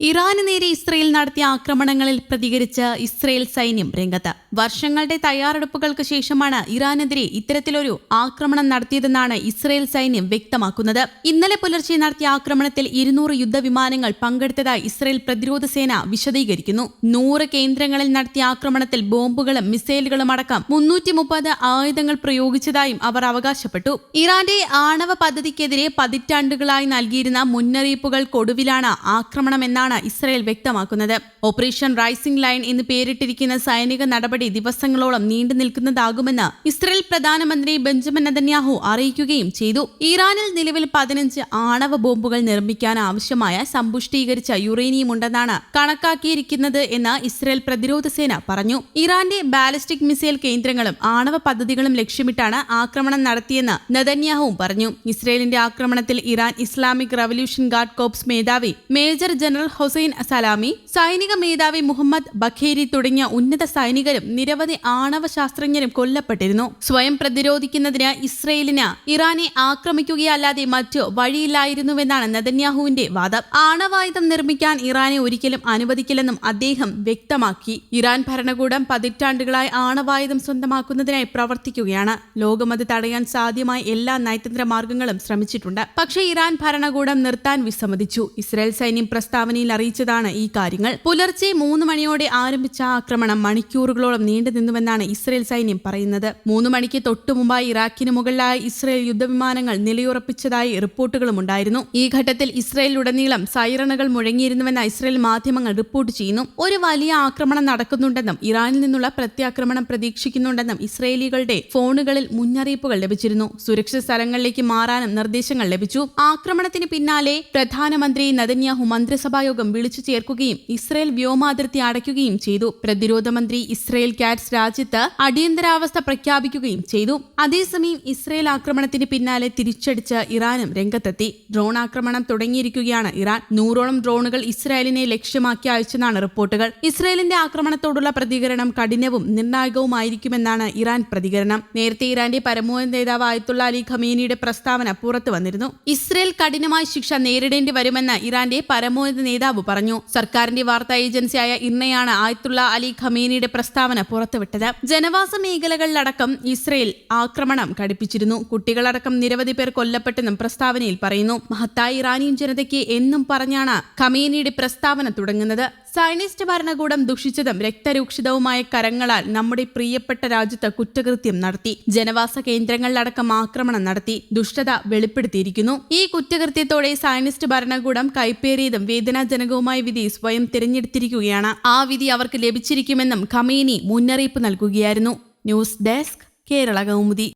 ഇറാന് നേരെ ഇസ്രയേൽ നടത്തിയ ആക്രമണങ്ങളിൽ പ്രതികരിച്ച് ഇസ്രയേൽ സൈന്യം രംഗത്ത്. വർഷങ്ങളുടെ തയ്യാറെടുപ്പുകൾക്ക് ശേഷമാണ് ഇറാനെതിരെ ഇത്തരത്തിലൊരു ആക്രമണം നടത്തിയതെന്നാണ് ഇസ്രയേൽ സൈന്യം വ്യക്തമാക്കുന്നത്. ഇന്നലെ പുലർച്ചെ നടത്തിയ ആക്രമണത്തിൽ ഇരുന്നൂറ് യുദ്ധവിമാനങ്ങൾ പങ്കെടുത്തതായി ഇസ്രയേൽ പ്രതിരോധ സേന വിശദീകരിക്കുന്നു. നൂറ് കേന്ദ്രങ്ങളിൽ നടത്തിയ ആക്രമണത്തിൽ ബോംബുകളും മിസൈലുകളും അടക്കം മുന്നൂറ്റി മുപ്പത് ആയുധങ്ങൾ പ്രയോഗിച്ചതായും അവർ അവകാശപ്പെട്ടു. ഇറാന്റെ ആണവ പദ്ധതിക്കെതിരെ പതിറ്റാണ്ടുകളായി നൽകിയിരുന്ന മുന്നറിയിപ്പുകൾക്കൊടുവിലാണ് ആക്രമണമെന്നാണ് ഇസ്രയേൽ വ്യക്തമാക്കുന്നത്. ഓപ്പറേഷൻ റൈസിംഗ് ലൈൻ എന്ന് പേരിട്ടിരിക്കുന്ന സൈനിക നടപടി ദിവസങ്ങളോളം നീണ്ടു നിൽക്കുന്നതാകുമെന്ന് ഇസ്രയേൽ പ്രധാനമന്ത്രി ബെഞ്ചമിൻ നദന്യാഹു അറിയിക്കുകയും ചെയ്തു. ഇറാനിൽ നിലവിൽ പതിനഞ്ച് ആണവ ബോംബുകൾ നിർമ്മിക്കാൻ ആവശ്യമായ സമ്പുഷ്ടീകരിച്ച യുറേനിയം ഉണ്ടെന്നാണ് കണക്കാക്കിയിരിക്കുന്നത് എന്ന് ഇസ്രയേൽ പ്രതിരോധ സേന പറഞ്ഞു. ഇറാന്റെ ബാലിസ്റ്റിക് മിസൈൽ കേന്ദ്രങ്ങളും ആണവ പദ്ധതികളും ലക്ഷ്യമിട്ടാണ് ആക്രമണം നടത്തിയെന്ന് നദന്യാഹുവും പറഞ്ഞു. ഇസ്രയേലിന്റെ ആക്രമണത്തിൽ Iran Islamic revolution guard corps മേധാവി മേജർ ജനറൽ ഹുസൈൻ സലാമി സൈനിക മേധാവി മുഹമ്മദ് ബഖേരി തുടങ്ങിയ ഉന്നത സൈനികരും നിരവധി ആണവ ശാസ്ത്രജ്ഞരും കൊല്ലപ്പെട്ടിരുന്നു. സ്വയം പ്രതിരോധിക്കുന്നതിന് ഇസ്രയേലിന് ഇറാനെ ആക്രമിക്കുകയല്ലാതെ മറ്റു വഴിയില്ലായിരുന്നുവെന്നാണ് നെതന്യാഹുവിന്റെ വാദം. ആണവായുധം നിർമ്മിക്കാൻ ഇറാനെ ഒരിക്കലും അനുവദിക്കില്ലെന്നും അദ്ദേഹം വ്യക്തമാക്കി. ഇറാൻ ഭരണകൂടം പതിറ്റാണ്ടുകളായി ആണവായുധം സ്വന്തമാക്കുന്നതിനായി പ്രവർത്തിക്കുകയാണ്. ലോകമത് തടയാൻ സാധ്യമായ എല്ലാ നയതന്ത്ര മാർഗങ്ങളും ശ്രമിച്ചിട്ടുണ്ട്. പക്ഷേ ഇറാൻ ഭരണകൂടം നിർത്താൻ വിസമ്മതിച്ചു. ഇസ്രായേൽ സൈന്യം പ്രസ്താവനയിൽ അറിയിച്ചതാണ് ഈ കാര്യങ്ങൾ. പുലർച്ചെ മൂന്ന് മണിയോടെ ആരംഭിച്ച ആക്രമണം മണിക്കൂറുകളോളം നീണ്ടുനിന്നുവെന്നാണ് ഇസ്രയേൽ സൈന്യം പറയുന്നത്. മൂന്ന് മണിക്ക് തൊട്ടു മുമ്പായി ഇറാഖിന് മുകളിലായി ഇസ്രയേൽ യുദ്ധവിമാനങ്ങൾ നിലയുറപ്പിച്ചതായി റിപ്പോർട്ടുകളുമുണ്ടായിരുന്നു ഈ ഘട്ടത്തിൽ ഇസ്രയേലിലുടനീളം സൈറണുകൾ മുഴങ്ങിയിരുന്നുവെന്ന് ഇസ്രയേൽ മാധ്യമങ്ങൾ റിപ്പോർട്ട് ചെയ്യുന്നു. ഒരു വലിയ ആക്രമണം നടക്കുന്നുണ്ടെന്നും ഇറാനിൽ നിന്നുള്ള പ്രത്യാക്രമണം പ്രതീക്ഷിക്കുന്നുണ്ടെന്നും ഇസ്രയേലികളുടെ ഫോണുകളിൽ മുന്നറിയിപ്പുകൾ ലഭിച്ചിരുന്നു. സുരക്ഷിത സ്ഥലങ്ങളിലേക്ക് മാറാനും നിർദ്ദേശങ്ങൾ ലഭിച്ചു. ആക്രമണത്തിന് പിന്നാലെ പ്രധാനമന്ത്രി നദന്യാഹു മന്ത്രിസഭായോഗം വിളിച്ചു ചേർക്കുകയും ഇസ്രയേൽ വ്യോമാതിർത്തി അടയ്ക്കുകയും ചെയ്തു. പ്രതിരോധ മന്ത്രി ഇസ്രയേൽ കാറ്റ്സ് രാജ്യത്ത് അടിയന്തരാവസ്ഥ പ്രഖ്യാപിക്കുകയും ചെയ്തു. അതേസമയം ഇസ്രയേൽ ആക്രമണത്തിന് പിന്നാലെ തിരിച്ചടിച്ച് ഇറാനും രംഗത്തെത്തി. ഡ്രോൺ ആക്രമണം തുടങ്ങിയിരിക്കുകയാണ് ഇറാൻ. നൂറോളം ഡ്രോണുകൾ ഇസ്രായേലിനെ ലക്ഷ്യമാക്കി അയച്ചെന്നാണ് റിപ്പോർട്ടുകൾ. ഇസ്രായേലിന്റെ ആക്രമണത്തോടുള്ള പ്രതികരണം കഠിനവും നിർണായകവുമായിരിക്കുമെന്നാണ് ഇറാൻ പ്രതികരണം. നേരത്തെ ഇറാന്റെ പരമോന്നത നേതാവ് ആയത്തുള്ള അലി ഖമീനിയുടെ പ്രസ്താവന പുറത്തു വന്നിരുന്നു. ഇസ്രയേൽ കഠിനമായ ശിക്ഷ നേരിടേണ്ടി വരുമെന്ന് ഇറാന്റെ പരമോന്നത നേതാവ് പറഞ്ഞു. സർക്കാരിന്റെ വാർത്താ ഏജൻസിയായ ഇർണയാണ് ആയത്തുള്ള അലി ഖമീനിയുടെ പ്രസ്താവന പുറത്തുവിട്ടത്. ജനവാസ മേഖലകളിലടക്കം ഇസ്രയേൽ ആക്രമണം ഘടിപ്പിച്ചിരുന്നു. കുട്ടികളടക്കം നിരവധി പേർ കൊല്ലപ്പെട്ടെന്നും പ്രസ്താവനയിൽ പറയുന്നു. മഹത്തായ ഇറാനിയൻ ജനതയ്ക്ക് എന്നും പറഞ്ഞാണ് ഖമേനിയുടെ പ്രസ്താവന തുടങ്ങുന്നത്. സൈനിസ്റ്റ് ഭരണകൂടം ദുഷിച്ചതും രക്തരൂക്ഷിതവുമായ കരങ്ങളാൽ നമ്മുടെ പ്രിയപ്പെട്ട രാജ്യത്ത് കുറ്റകൃത്യം നടത്തി ജനവാസ കേന്ദ്രങ്ങളിലടക്കം ആക്രമണം നടത്തി ദുഷ്ടത വെളിപ്പെടുത്തിയിരിക്കുന്നു. ഈ കുറ്റകൃത്യത്തോടെ സയനിസ്റ്റ് ഭരണകൂടം കൈപ്പേറിയതും വേദനാജനകവുമായ വിധി സ്വയം തിരഞ്ഞെടുത്തിരിക്കുകയാണ്. ആ വിധി അവർക്ക് ലഭിച്ചിരിക്കുമെന്നും ഖമേനി മുന്നറിയിപ്പ് നൽകുകയായിരുന്നു. News desk Kerala Kaumudi.